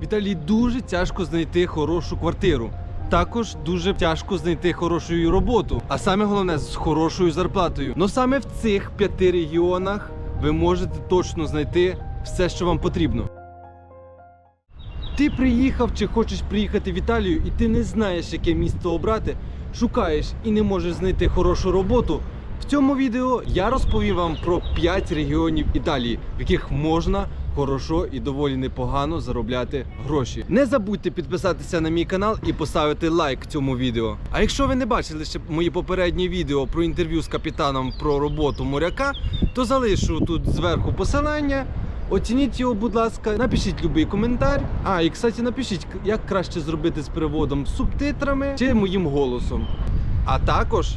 В Італії дуже тяжко знайти хорошу квартиру. Також дуже тяжко знайти хорошу роботу, а саме головне з хорошою зарплатою. Но саме в цих п'яти регіонах ви можете точно знайти все, що вам потрібно. Ти приїхав чи хочеш приїхати в Італію, і ти не знаєш, яке місто обрати, шукаєш і не можеш знайти хорошу роботу. В цьому відео я розповім вам про 5 регіонів Італії, в яких можна хорошо і доволі непогано заробляти гроші. Не забудьте підписатися на мій канал і поставити лайк цьому відео. А якщо ви не бачили ще мої попередні відео про інтерв'ю з капітаном про роботу моряка, то залишу тут зверху посилання. Оцініть його, будь ласка, напишіть будь-який коментар. А, і кстати, напишіть, як краще зробити з переводом субтитрами чи моїм голосом. А також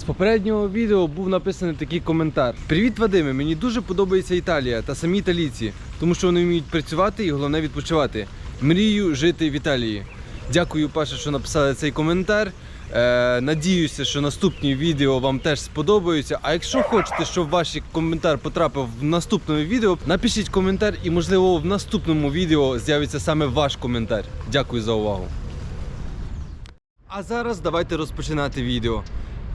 з попереднього відео був написаний такий коментар: Привіт, Вадиме! Мені дуже подобається Італія та самі італійці, тому що вони вміють працювати і головне відпочивати. Мрію жити в Італії. Дякую, Паша, що написали цей коментар. Е, надіюся, що наступні відео вам теж сподобаються. А якщо хочете, щоб ваш коментар потрапив в наступному відео, напишіть коментар, і можливо в наступному відео з'явиться саме ваш коментар. Дякую за увагу. А зараз давайте розпочинати відео.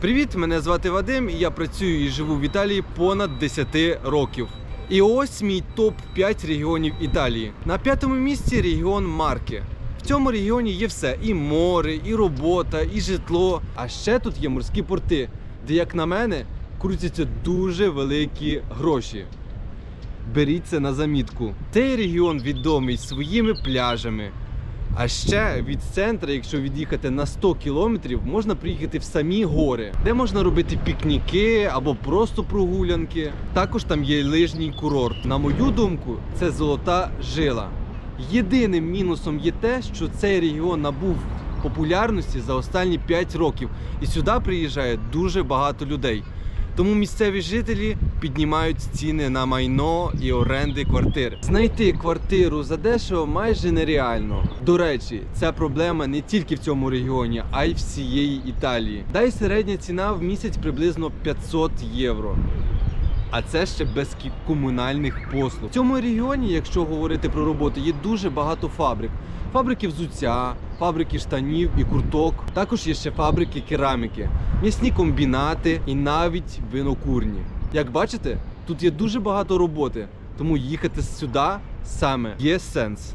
Привіт, мене звати Вадим, і я працюю і живу в Італії понад 10 років. І ось мій топ 5 регіонів Італії. На п'ятому місці регіон Марке. В цьому регіоні є все: і море, і робота, і житло. А ще тут є морські порти, де, як на мене, крутяться дуже великі гроші. Беріть це на замітку. Цей регіон відомий своїми пляжами. А ще від центра, якщо від'їхати на 100 кілометрів, можна приїхати в самі гори, де можна робити пікніки або просто прогулянки. Також там є лижній курорт. На мою думку, це золота жила. Єдиним мінусом є те, що цей регіон набув популярності за останні 5 років, і сюди приїжджає дуже багато людей. Тому місцеві жителі піднімають ціни на майно і оренди квартир. Знайти квартиру за дешево майже нереально. До речі, ця проблема не тільки в цьому регіоні, а й всієї Італії. Дай середня ціна в місяць приблизно 500 євро. А це ще без комунальних послуг. В цьому регіоні, якщо говорити про роботу, є дуже багато фабрик. Фабрики взуття, фабрики штанів і курток. Також є ще фабрики кераміки, м'ясні комбінати і навіть винокурні. Як бачите, тут є дуже багато роботи, тому їхати сюди саме є сенс.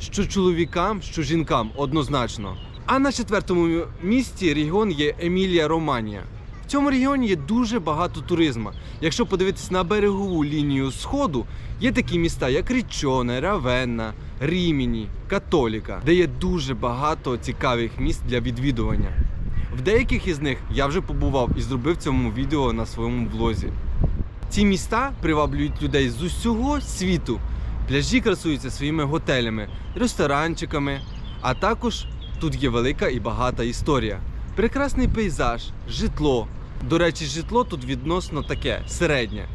Що чоловікам, що жінкам однозначно. А на четвертому місці регіон є Емілія Романія. В цьому регіоні є дуже багато туризму. Якщо подивитись на берегову лінію сходу, є такі міста, як Річоне, Равенна, Ріміні, Католіка, де є дуже багато цікавих місць для відвідування. В деяких із них я вже побував і зробив цьому відео на своєму влозі. Ці міста приваблюють людей з усього світу. Пляжі красуються своїми готелями, ресторанчиками, а також тут є велика і багата історія. Прекрасний пейзаж, житло. До речі, житло тут відносно таке середнє.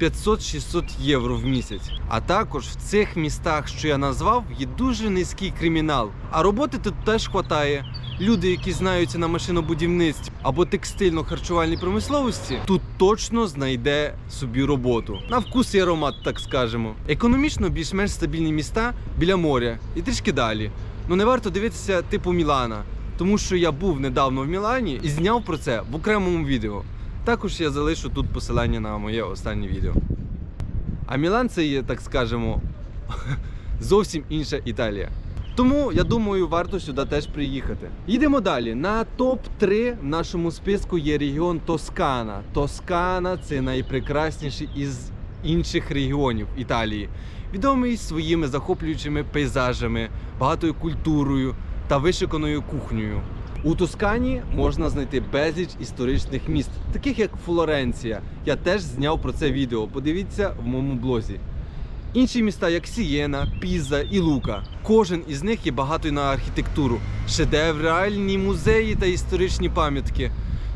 500-600 євро в місяць. А також в цих містах, що я назвав, є дуже низький кримінал. А роботи тут теж хватає. Люди, які знаються на машинобудівництві або текстильно-харчувальній промисловості, тут точно знайде собі роботу. На вкус і аромат, так скажемо. Економічно більш-менш стабільні міста біля моря і трішки далі. Ну не варто дивитися типу Мілана, тому що я був недавно в Мілані і зняв про це в окремому відео. Також я залишу тут посилання на моє останнє відео. А Мілан це є, так скажемо, зовсім інша Італія. Тому я думаю, варто сюди теж приїхати. Їдемо далі. На топ-3 в нашому списку є регіон Тоскана. Тоскана це найпрекрасніший із інших регіонів Італії, відомий своїми захоплюючими пейзажами, багатою культурою та вишиканою кухнею. У Тоскані можна знайти безліч історичних міст, таких як Флоренція. Я теж зняв про це відео. Подивіться в моєму блозі. Інші міста, як Сієна, Піза і Лука. Кожен із них є багатий на архітектуру, шедевральні музеї та історичні пам'ятки.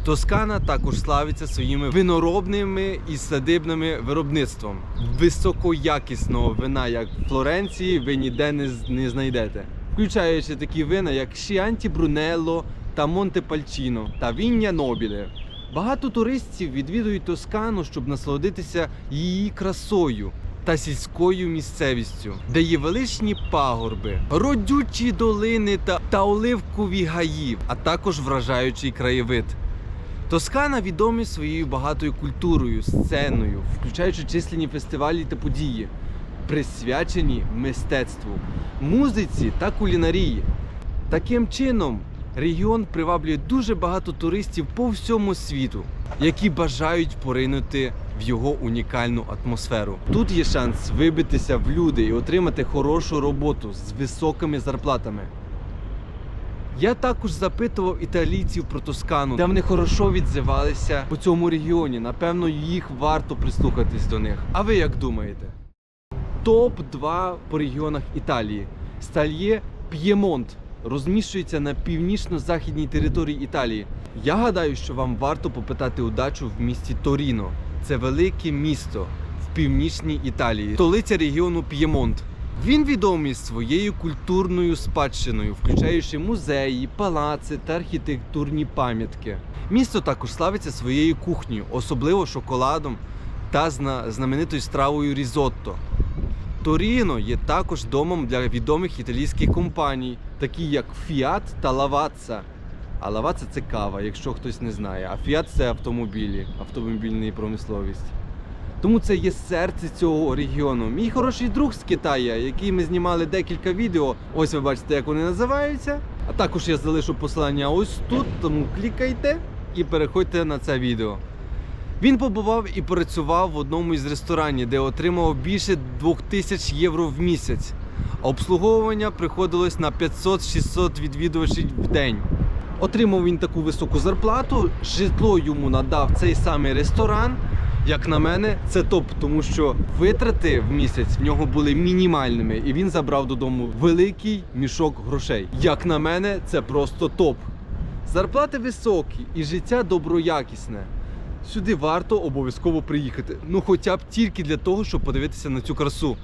Тоскана також славиться своїми виноробними і садибними виробництвом. Високоякісного вина, як в Флоренції, ви ніде не, не знайдете. Включаючи такі вина, як Шіанті Брунелло та Монтепальчино та Віння Нобіле. Багато туристів відвідують Тоскану, щоб насолодитися її красою. Та сільською місцевістю, де є величні пагорби, родючі долини та, та оливкові гаї, а також вражаючий краєвид. Тоскана відомі своєю багатою культурою, сценою, включаючи численні фестивалі та події, присвячені мистецтву, музиці та кулінарії. Таким чином, регіон приваблює дуже багато туристів по всьому світу, які бажають поринути в його унікальну атмосферу. Тут є шанс вибитися в люди і отримати хорошу роботу з високими зарплатами. Я також запитував італійців про Тоскану, де вони хорошо відзивалися по цьому регіоні. Напевно, їх варто прислухатись до них. А ви як думаєте? Топ-2 по регіонах Італії. Стальє П'ємонт розміщується на північно-західній території Італії. Я гадаю, що вам варто попитати удачу в місті Торіно. Це велике місто в північній Італії, столиця регіону П'ємонт. Він відомий своєю культурною спадщиною, включаючи музеї, палаци та архітектурні пам'ятки. Місто також славиться своєю кухнею, особливо шоколадом та зна- знаменитою стравою різотто. Торіно є також домом для відомих італійських компаній, такі як Fiat та Lavazza. А Lavazza – це кава, якщо хтось не знає. А Fiat – це автомобілі, автомобільна промисловість. Тому це є серце цього регіону. Мій хороший друг з Китаю, який ми знімали декілька відео. Ось ви бачите, як вони називаються. А також я залишу посилання ось тут, тому клікайте і переходьте на це відео. Він побував і працював в одному із ресторанів, де отримав більше 2000 євро в місяць. А обслуговування приходилось на 500-600 відвідувачів в день. Отримав він таку високу зарплату, житло йому надав цей самий ресторан. Як на мене, це топ, тому що витрати в місяць в нього були мінімальними, і він забрав додому великий мішок грошей. Як на мене, це просто топ. Зарплати високі і життя доброякісне. Сюди варто обов'язково приїхати. Ну хоча б тільки для того, щоб подивитися на цю красу.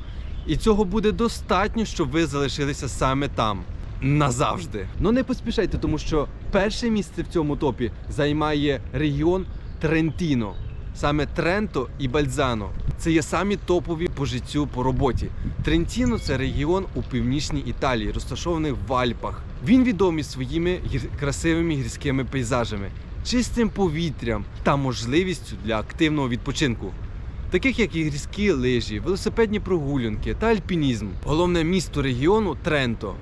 І цього буде достатньо, щоб ви залишилися саме там. Назавжди. Ну не поспішайте, тому що перше місце в цьому топі займає регіон Трентіно. Саме Тренто і Бальзано. Це є самі топові по життю по роботі. Трентіно це регіон у північній Італії, розташований в Альпах. Він відомий своїми гір... красивими гірськими пейзажами, чистим повітрям та можливістю для активного відпочинку. Таких як і гірські лижі, велосипедні прогулянки та альпінізм. Головне місто регіону Тренто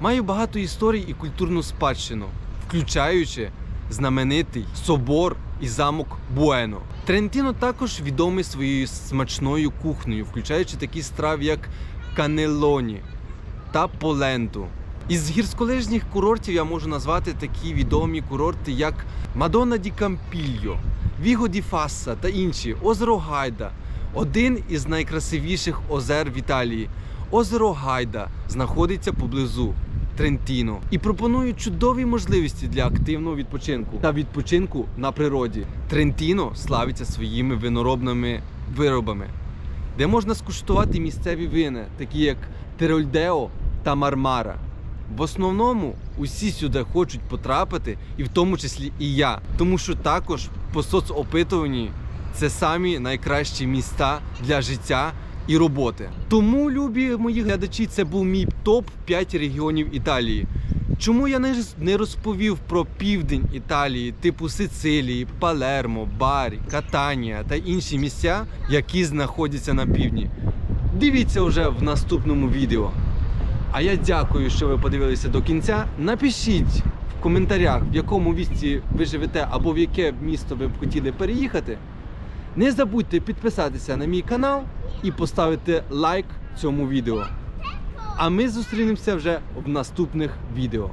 має багато історій і культурну спадщину, включаючи знаменитий собор і замок Буено. Трентіно також відомий своєю смачною кухнею, включаючи такі страви, як канелоні та поленту. Із гірськолижних курортів я можу назвати такі відомі курорти, як Мадонна ді Кампільо, Віго ді Фасса та інші, озеро Гайда, один із найкрасивіших озер в Італії. Озеро Гайда знаходиться поблизу Трентіно і пропонує чудові можливості для активного відпочинку та відпочинку на природі. Трентіно славиться своїми виноробними виробами, де можна скуштувати місцеві вини, такі як Терольдео та Мармара. В основному усі сюди хочуть потрапити, і в тому числі і я, тому що також по соцопитуванні це самі найкращі міста для життя і роботи. Тому, любі мої глядачі, це був мій топ 5 регіонів Італії. Чому я не роз- не розповів про південь Італії, типу Сицилії, Палермо, Барі, Катанія та інші місця, які знаходяться на півдні? Дивіться вже в наступному відео. А я дякую, що ви подивилися до кінця. Напишіть в коментарях, в якому місті ви живете або в яке місто ви б хотіли переїхати. Не забудьте підписатися на мій канал і поставити лайк цьому відео. А ми зустрінемося вже в наступних відео.